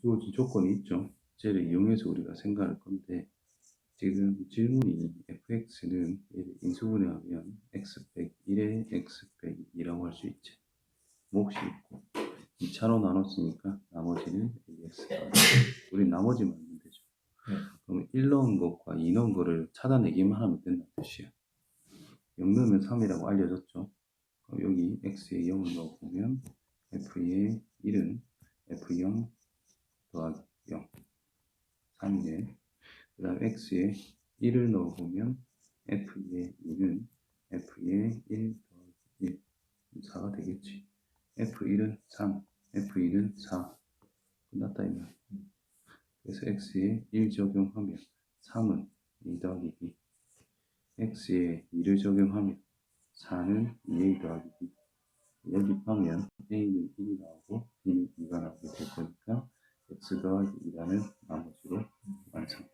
주어진 조건이 있죠. 쟤를 이용해서 우리가 생각할 건데 지금 질문이 fx는 인수분해하면 x 빼기 1에 x 빼기 2라고 할 수 있지. 몫이 있고 2차로 나눴으니까 나머지는 ax가 우리 나머지만 하면 되죠. 네. 그러면 1 넣은 것과 2 넣은 거를 찾아내기만 하면 된다는 뜻이야. 0 넣으면 3이라고 알려졌죠. 그럼 여기 x에 0을 넣어보면 f에 1은 f0 더하기 0 3이네. 그 다음 x에 1을 넣어보면 f의 2는 f의 1 더하기 1 4가 되겠지. f1은 3, f2는 4 끝났다 이 말. 그래서 x에 1 적용하면 3은 2 더하기 2 x에 2를 적용하면 4는 2a 더하기 b 연립하면 a는 1이 나오고 b는 2가 나오게 될 거니까 x 더하기 2라는 나머지로 완성.